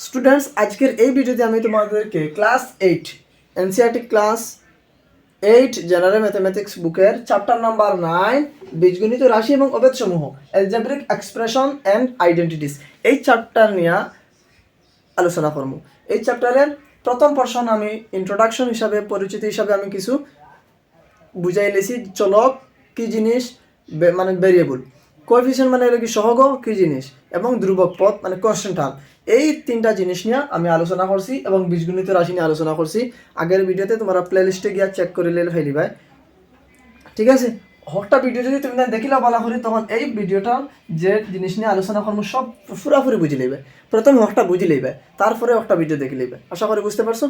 Students আজকের এই ভিডিওতে আমি তোমাদেরকে class eight NCERT class eight general mathematics বুকের চ্যাপ্টার নাম্বার নাইন বীজগণিত রাশি এবং অবেদ সমূহ অ্যালজেব্রিক এক্সপ্রেশন অ্যান্ড আইডেন্টিটিস এই চ্যাপ্টার নিয়ে আলোচনা করব। এই চ্যাপ্টারের প্রথম পর্ষণ আমি ইন্ট্রোডাকশন হিসাবে, পরিচিতি হিসাবে আমি কিছু বুঝাই লেছি চলক কি জিনিস মানে ভেরিয়েবল কোএফিসিয়েন্ট মানে হলো কি সহগ কি জিনিস এবং ধ্রুবক পদ মানে কনস্ট্যান্ট টার্ম এই তিনটা জিনিস নিয়ে আমি আলোচনা করছি এবং বীজগণিত রাশি নিয়ে আলোচনা করছি। আগের ভিডিওতে তোমরা প্লে লিস্টে গিয়া চেক করে লে ফেলি ভাই ঠিক আছে? হকটা ভিডিও যদি তুমি দেখিলা বলা করি, তখন এই ভিডিওটা যে জিনিস নিয়ে আলোচনা করব সব পুরাপুরি বুঝি লইবে প্রথমে হকটা বুঝি লইবে তারপরে হকটা ভিডিও দেখি লইবে আশা করি বুঝতে পারছ?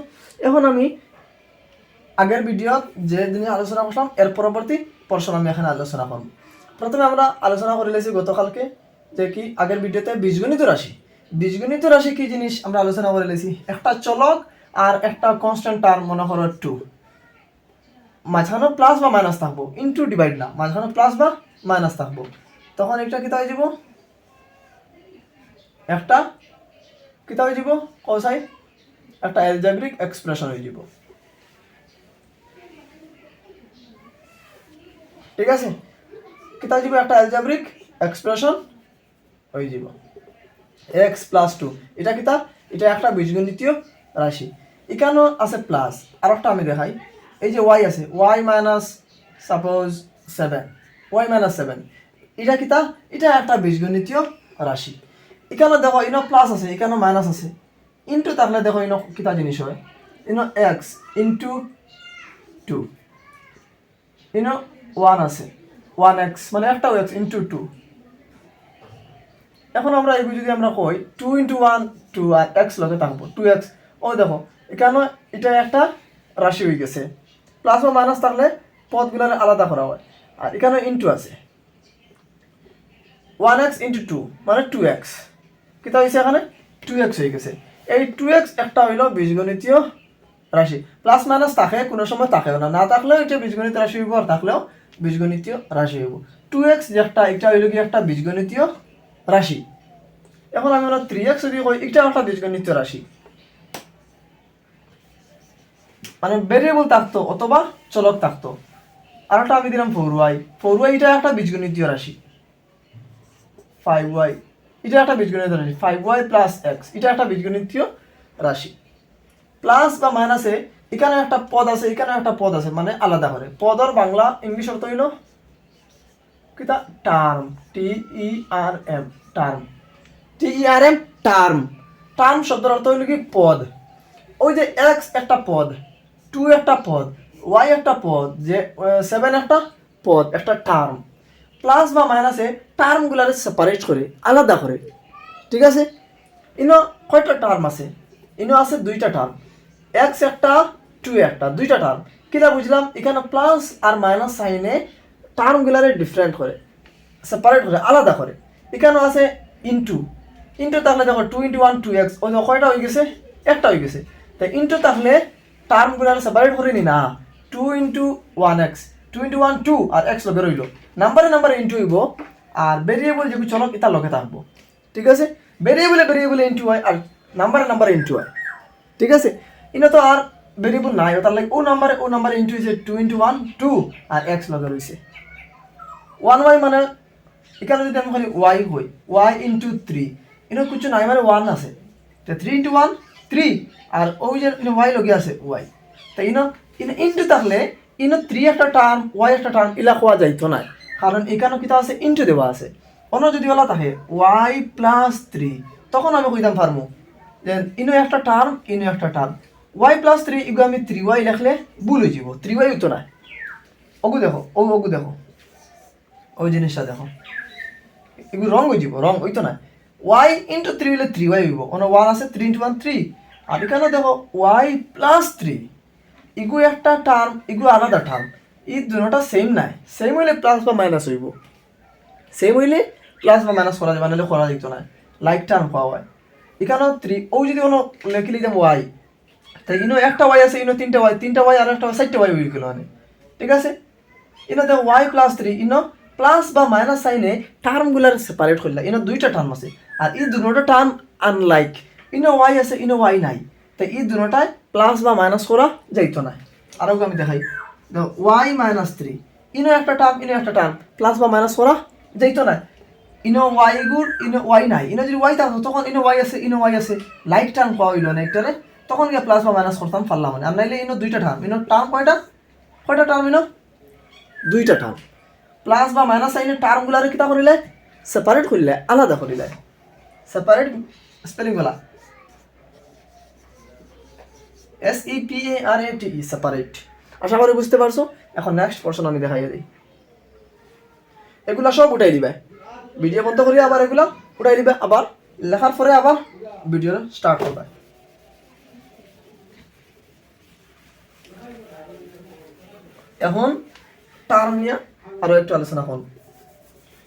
এখন আমি আগের ভিডিও যে দিনে আলোচনা করলাম, এর পরবর্তী পর্ষণ আমি এখানে আলোচনা করব। প্রথমে আমরা আলোচনা করে লেছি গতকালকে যে কি আগের ভিডিওতে বীজগণিত রাশি। বীজগণিত রাশি কি জিনিস আমরা আলোচনা করে লেছি একটা চলক আর একটা কনস্ট্যান্ট টার্ম মনে করো টু মাঝখানে প্লাস বা মাইনাস থাকব। ইনটু ডিভাইড না। মাঝখানে প্লাস বা মাইনাস থাকব। তখন একটা কিতা হয়ে যাব? একটা কিতা হয়ে যাব? কসাই একটা অ্যালজাব্রিক এক্সপ্রেশন হয়ে যাব। ঠিক আছে? কিতা হয়ে যাব একটা অ্যালজাব্রিক এক্সপ্রেশন হয়ে যাব। এক্স প্লাস টু এটা কিতা এটা একটা বীজগণিতীয় রাশি। এখানেও আছে প্লাস আর একটা আমি দেখাই। এই যে ওয়াই আছে Y minus suppose seven Y minus seven এটা কিতা এটা একটা বীজগণিতীয় রাশি। এখানে দেখো ইনো প্লাস আছে এখানে মাইনাস আছে। ইনটু থাকলে দেখো ইনো কিতা জিনিস হয়। ইনো এক্স ইনটু টু ইনো ওয়ান আছে। ওয়ান এক্স মানে একটা এক্স ইনটু টু এখন আমরা এগুলো যদি আমরা কই? টু ইন্টু ওয়ান টু আর এক্স লগে থাকব। টু এক্স ও দেখো এখানে এটা একটা রাশি হয়ে গেছে। প্লাস বা মাইনাস থাকলে পদগুলোর আলাদা করা হয়। আর এখানে ইন্টু আছে। ওয়ান এক্স ইন্টু টু মানে টু এক্স কিতা হয়েছে এখানে? টু এক্স হয়ে গেছে। এই টু এক্স একটা হইল বীজগণিতীয় রাশি। প্লাস মাইনাস থাকে, কোনো সময় থাকেও না। না থাকলেও এটা বীজগণিত রাশি আর থাকলেও বীজগণিতীয় রাশি হইব। টু এক্স একটা এটা হইল কি একটা বীজগণিতীয় রাশি। এখন আমি ওরা থ্রি এক্স যদি কই এটা একটা বীজগণিতীয় রাশি। মানে ভেরিয়েবল থাকতো অথবা চলক থাকতো। আর একটা আমি দিলাম ফোর ওয়াই ফোর ওয়াই এটা একটা বীজগণিতীয় রাশি। ফাইভ ওয়াই এটা একটা বীজগণিতীয় রাশি। ফাইভ ওয়াই প্লাস এক্স এটা একটা বীজগণিতীয় রাশি। প্লাস বা মাইনাসে এখানে একটা পদ আছে, এখানে একটা পদ আছে মানে আলাদা করে। পদর বাংলা, ইংলিশ অর্থ হইল কিতা term T E R M term. T E R M term. Term শব্দের অর্থ হইল কি? পদ। ওই যে এক্স একটা পদ, টু একটা পদ, ওয়াই একটা পদ, যে সেভেন একটা পদ, একটা টার্ম। প্লাস বা মাইনাসে টার্মগুলারে সেপারেট করে, আলাদা করে। ঠিক আছে? ইনো কয়টা টার্ম আছে? ইনো আছে দুইটা টার্ম। এক্স একটা টু একটা, দুইটা টার্ম কিনা বুঝলাম? এখানে প্লাস আর মাইনাস সাইনে টার্মগুলারে ডিফারেন্ট করে সেপারেট করে, আলাদা করে। এখানেও আছে ইনটু ইনটু তাহলে দেখো two into one two X ওই কয়টা হয়ে গেছে? একটা হয়ে গেছে। তাই ইনটু তাহলে টার্মগুলার সেপারেট করে নি না। Two into one X two into one two আর এক্স লগে রইল। নাম্বারে নাম্বারে ইন্টু হইব, আর ভেরিয়েবল যেগুলো চলক এটা লগে থাকব। ঠিক আছে? ভেরিয়েবলে ভেরিয়েবলে ইন্টু হয়, আর নাম্বারে নাম্বারে ইন্টু হয়। ঠিক আছে? ইনো তো আর ভেরিয়েবল নাই তার লাগে ও নাম্বারে ও নাম্বারে ইন্টু হয়েছে টু ইন্টু ওয়ান টু আর এক্স লগে রয়েছে। ওয়ান ওয়াই মানে এখানে যদি আমি খালি ওয়াই হই ওয়াই ইন্টু থ্রি ইনো কিছু নাই মানে ওয়ান আছে। তো থ্রি ইন্টু ওয়ান থ্রি আর ওই যে ওয়াই লগে আছে ওয়াই তো ইনো ইনো ইন্টু থাকলে ইনো থ্রি একটা টার্ম ওয়াই একটা টার্ম ইলা খোয়া যাইতো না কারণ এখানে কিতা আছে ইন্টু দেওয়া আছে। অন্য যদি বলা থাকে ওয়াই প্লাস থ্রি তখন আমি কইতাম পারমু যে ইনো একটা টার্ম ইনো একটা টার্ম ওয়াই প্লাস থ্রি ইগো আমি থ্রি ওয়াই লেখলে ভুল হয়ে যাব। থ্রি ওয়াই হইতো না ওগু দেখো ও ওগু দেখো। ওই জিনিসটা দেখো। এগুলো রং হয়ে যাব রং হইতো না ওয়াই ইন্টু থ্রি হইলে থ্রি ওয়াই হইব। ওখানে ওয়ান আছে থ্রি ইন্টু ওয়ান থ্রি আর এখানে দেখো ওয়াই প্লাস থ্রি ইগু একটা টার্ম ইগু আলাদা টার্ম এই দুটা সেম নাই। সেম হইলে প্লাস বা মাইনাস হইব। সেম হইলে প্লাস বা মাইনাস করা যাবে নাহলে করা যেত না লাইক টার্ম পাওয়া হয়। এখানেও থ্রি ও যদি কোনো লেখিলি যে ওয়াই তাই ইনো একটা ওয়াই আছে, ইনো তিনটা ওয়াই তিনটা ওয়াই আর একটা চারটে ওয়াই গেল মানে ঠিক আছে? ইনো দেখো ওয়াই প্লাস থ্রি ইনো প্লাস বা মাইনাস সাইনে টার্মগুলার সেপারেট করলা। ইনো দুইটা টার্ম আছে। আর এই দুটো টার্ম আনলাইক ইনো ওয়াই আছে, ইনো ওয়াই নাই। তো এই দুটায় প্লাস বা মাইনাস করা যাইতো না। আরও আমি দেখাই। ওয়াই মাইনাস থ্রি ইনো একটা টার্ম ইনো একটা টার্ম প্লাস বা মাইনাস করা যাইতো না। ইনো ওয়াই গুড ইনো ওয়াই নাই। ইনো যদি ওয়াই থাকতো, তখন ইনো ওয়াই আছে, ইনো ওয়াই আছে। লাইক টার্ম পাওয়া হইল না একটারে। তখন গিয়ে প্লাস বা মাইনাস করতাম পারলাম মানে আর নাইলে ইনো দুইটা টার্ম ইনো টার্ম কয়টা? কয়টা টার্ম ইনো? দুইটা টার্ম প্লাস বা মাইনাস আইনে টার্মগুলারে কিতা করিলে? সেপারেট করিলে আলাদা করিলে। সেপারেট স্পেলিং বলা S E P A R A T E separate আশা করি বুঝতে পারছ? এখন নেক্সট পোর্শন আমি দেখাই দিই। এগুলা সব উঠাই দিবে। ভিডিও বন্ধ করি আবার এগুলা উঠাই দিবে। আবার লেখার পরে আবার ভিডিও স্টার্ট করবে। এখন টার্ম নিয়ে আরও একটু আলোচনা করুন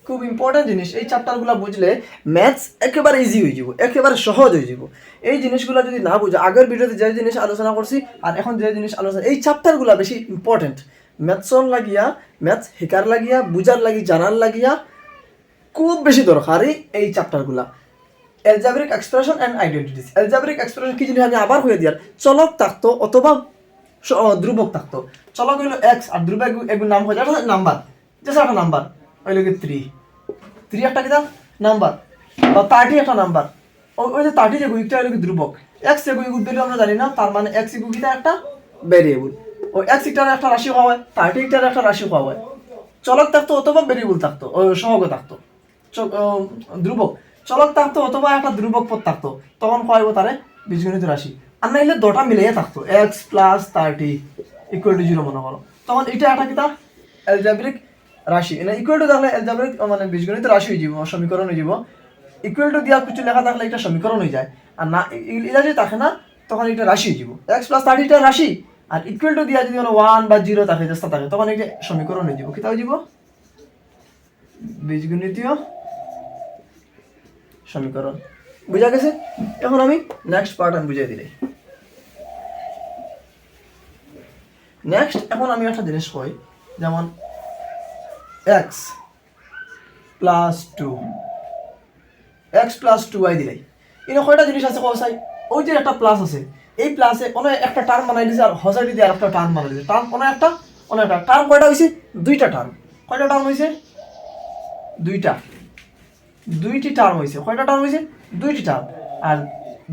খুব ইম্পর্টেন্ট জিনিস, এই চ্যাপ্টারগুলো বুঝলে ম্যাথস একেবারে ইজি হয়ে যাব, একেবারে সহজ হয়ে যাব। এই জিনিসগুলো যদি না বুঝো, আগের ভিডিওতে যে জিনিস আলোচনা করছি আর এখন যে জিনিস আলোচনা, এই চ্যাপ্টারগুলো বেশি ইম্পর্টেন্ট ম্যাথসর লাগিয়া ম্যাথস শিকার লাগিয়া, বুঝার লাগি, জানার লাগিয়া খুব বেশি দরকারি এই চ্যাপ্টারগুলা algebraic expression and identities algebraic expression কি জিনিস আমি আবার হয়ে দিয়ার? চলক থাকতো অথবা ধ্রুবক থাকতো। চলক হইল এক্স আর ধ্রুবক এগুলো নাম হয়ে যাবে নাম্বার। জাস্ট একটা নাম্বার। হইল কি থ্রি থ্রি একটা কিতা নাম্বার। বা থার্টি একটা নাম্বার। ওই ওই যে থার্টি যে গুইকটা হইল কি ধ্রুবক। এক্স যে গুইক দিলে আমরা জানি না, তার মানে এক্স ইকু কিতা একটা ভেরিয়েবল ওই এক্স ইকটার একটা রাশি হওয়া হয় থার্টি ইকটার একটা রাশি হওয়া হয়। চলক থাকতো অথবা ভেরিয়েবল থাকতো, ও, সহগ থাকতো। ধ্রুবক। চলক থাকতো অথবা একটা ধ্রুবক পদ থাকতো। তখন কয়ব তারে বীজগণিত রাশি। আর নাইলে দটা মিলিয়ে থাকতো। X plus thirty equal to zero মনে করো। তখন এটা একটা কিতা এলজাব্রিক রাশি। এনে ইকুয়াল টু থাকলে মানে বীজগণিত রাশি হয়ে যাব সমীকরণ হয়ে যাব ইকুয়াল টু দিয়া কিছু লেখা থাকলে এটা সমীকরণ হয়ে যায়। আর না এটা যদি থাকে না, তখন এটা রাশি হয়ে এক্স প্লাস থার্টি এটা রাশি। আর ইকুয়াল টু দিয়া যদি ওয়ান বা জিরো থাকে থাকে, তখন এটা সমীকরণ হয়ে যাব কিতা হয়ে বীজগণিতীয় সমীকরণ। বুঝা গেছে? এখন আমি নেক্সট পার্ট আমি বুঝিয়ে দিলে নেক্সট এখন আমি একটা জিনিস কই, যেমন X plus two X plus two I দিলাই। এনে কয়টা জিনিস আছে কসাই ওই যে একটা প্লাস আছে। এই প্লাসে কোনো একটা টার্ম বানাই দিছে আর হজার দিয়ে আর একটা টার্ম বানাই দিছে। টার্ম কোনো একটা কোনো একটা। টার্ম কয়টা হয়েছে দুইটা টার্ম কয়টা টার্ম হয়েছে দুইটা। দুইটি টার্ম হয়েছে কয়টা টার্ম হয়েছে দুইটি টার্ম আর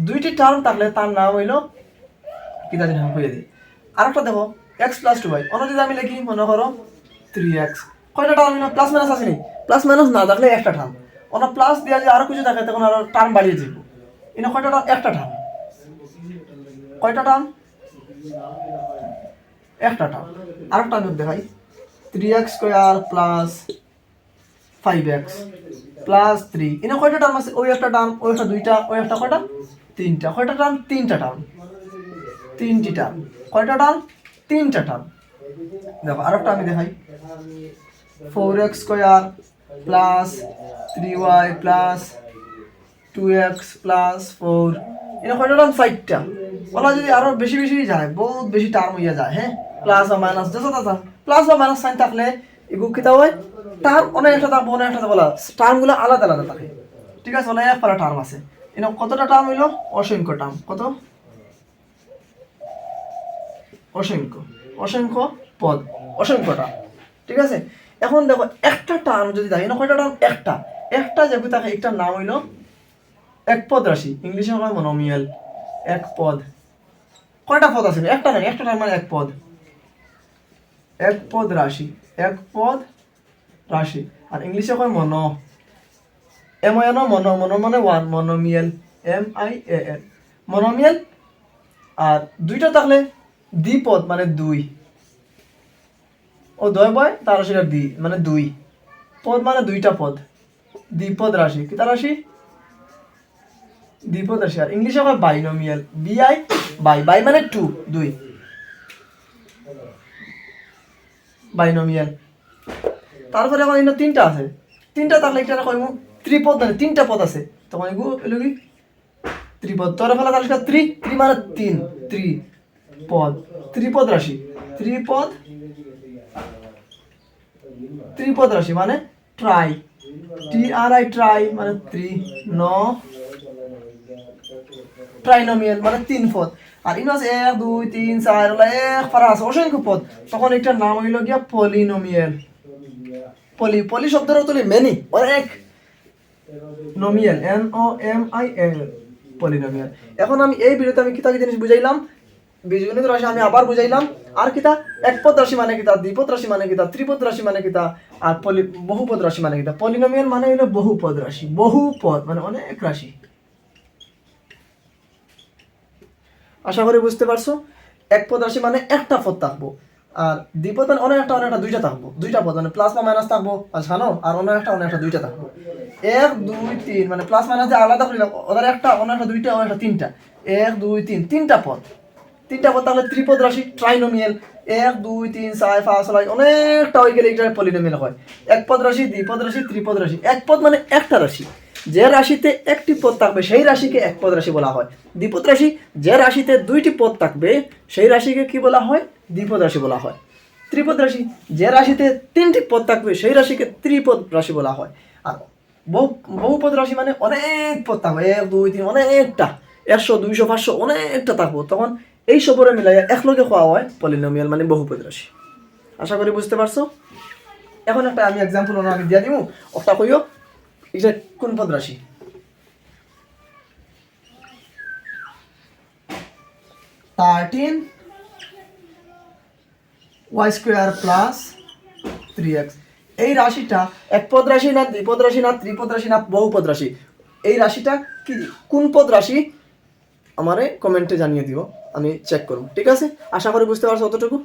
দুইটি টার্ম থাকলে তার নাম হইল, কি জানি নাম হয়ে দিই। আরেকটা দেখো। এক্স প্লাস টু ওয়াই অন্য যদি আমি লিখি, মনে করো থ্রি এক্স কয়টা টার্ম প্লাস মাইনাস আসেনি প্লাস মাইনাস না থাকলে একটা টার্ম অন্য প্লাস দেওয়া যদি আরও কিছু থাকে, তখন আরও টার্ম বাড়িয়ে যাব এনে কয়টা টার্ম একটা টার্ম কয়টা টার্ম একটা টার্ম আরেকটা আমি দেখাই। Three X square plus five X plus three এনে কয়টা টার্ম আছে? ওই একটা টার্ম ওই একটা দুইটা, ওই একটা কয়টা? তিনটা। কয়টা টার্ম তিনটা টার্ম তিনটি টার্ম কয়টা টার্ম তিনটা টার্ম দেখো, আরেকটা আমি দেখাই। Four X square plus three Y plus two X plus four এটা কয়টা টার্ম ফাইভটা ওরা যদি আরও বেশি বেশি যায়, বহুত বেশি টার্ম হইয়া যায় হ্যাঁ? প্লাস বা মাইনাস যত তত প্লাস বা মাইনাস সাইন থাকলে এগুলো কিতা হয়? টার্ম অনেক একটা থাকব অনেক একটা বলা টার্মগুলো আলাদা আলাদা থাকে। ঠিক আছে, অনেক পারা টার্ম আছে। এনে কতটা টার্ম হইল? অসংখ্য টার্ম কত? অসংখ্য অসংখ্য পদ, অসংখ্যটা, ঠিক আছে? এখন দেখো, একটা টার্ম যদি থাকে না কয়টা টার্ম একটা। একটা যে থাকে একটার নাম হইল এক পদ রাশি। ইংলিশে হয় মনোমিয়াল এক পদ। কয়টা পদ আছে? একটা নাই একটা টার্ম মানে এক পদ। এক পদ রাশি, এক পদ রাশি। আর ইংলিশে কয় মন। এম এন, মন মন মানে one monomial M I A L monomial আর দুইটা থাকলে দ্বিপদ মানে দুই। ও দয় বয়, তার রাশিটা দ্বি মানে দুই। পদ মানে দুইটা পদ। দ্বিপদ রাশি। কি তার রাশি? দ্বিপদ রাশি। আর ইংলিশে হয় binomial. B I bi. Bi মানে টু, দুই। বাইনোমিয়াল। তারপরে এখন এখানে তিনটা আছে। তিনটা থাকলে একটা কইমু ত্রিপদ মানে তিনটা পদ আছে। তখন এগুলো ত্রিপদ। তোর ফেলা তাহলে ত্রি। ত্রি মানে তিন। ত্রি। পদ ত্রিপদ রাশি। ত্রিপদ। ত্রিপদ রাশি মানে tri T R I tri মানে ত্রি, ন। ট্রাইনোমিয়াল মানে তিন পদ। আর এক, দুই, তিন, চার এক পারা আছে অসংখ্য পদ। তখন এটার নাম হইল গিয়া পলিনোমিয়াল পলি পলি শব্দের তুলি মেনি অনেক নমিয়াল N O M I L polynomial এখন আমি এই ভিডিওতে আমি কি জিনিস বুঝাইলাম? বীজগণিত রাশি, আমি আবার বুঝাইলাম। আর কিতা? একপদ রাশি মানে কিতা? দ্বিপদ রাশি মানে কিতা? ত্রিপদ রাশি মানে কিতা? আর পলি বহুপদ রাশি মানে কিতা? পলিনোমিয়াল মানে হইল বহুপদ রাশি। বহুপদ মানে অনেক রাশি। আশা করি বুঝতে পারছ? এক পদ রাশি মানে একটা পদ থাকব। আর দ্বিপদ মানে অনেক একটা অনেক একটা, দুইটা থাকব। দুইটা পদ মানে প্লাস বা মাইনাস থাকব। আর জানো? আর অনেক একটা অনেক একটা, দুইটা থাকব। এক, দুই, তিন মানে প্লাস মাইনাস যে আলাদা করিলাম ওদের একটা অনেক একটা, দুইটা অনেক একটা, তিনটা। এক, দুই, তিন। তিনটা পদ। তিনটা পদ তাহলে ত্রিপদ রাশি ট্রাইনোমিয়াল এক, দুই, তিন, চার, পাঁচ, ছয়, অনেকটা হয়ে গেলে এটা পলিনোমিয়াল হয়। এক পদ রাশি দ্বিপদ রাশি, ত্রিপদ রাশি। এক পদ মানে একটা রাশি। যে রাশিতে একটি পদ থাকবে, সেই রাশিকে এক পদ রাশি বলা হয়। দ্বিপদ রাশি, যে রাশিতে দুইটি পদ থাকবে, সেই রাশিকে কি বলা হয়? দ্বিপদ রাশি বলা হয়। ত্রিপদ রাশি, যে রাশিতে তিনটি পদ থাকবে, সেই রাশিকে ত্রিপদ রাশি বলা হয়। আর বহু, বহুপদ রাশি মানে অনেক পদ থাকবে। এক, দুই, তিন, অনেকটা। একশো, দুইশো, পাঁচশো, অনেকটা থাকব। তখন এই সবরে মিলাই একলগে খাওয়া হয়, পলিনোমিয়াল মানে বহুপদ রাশি আশা করি বুঝতে পারছ? এখন একটা আমি এক্সাম্পল আমি দিয়া দিব একটা কইও এটা কোন পদ রাশি thirteen Y square plus three X এই রাশিটা এক পদ রাশি না দ্বিপদ রাশি না ত্রিপদ রাশি না বহুপদ রাশি এই রাশিটা কি কোন পদ রাশি আমারে কমেন্টে জানিয়ে দিও আমি চেক করব। ঠিক আছে? আশা করি বুঝতে পারছ অতটুকু।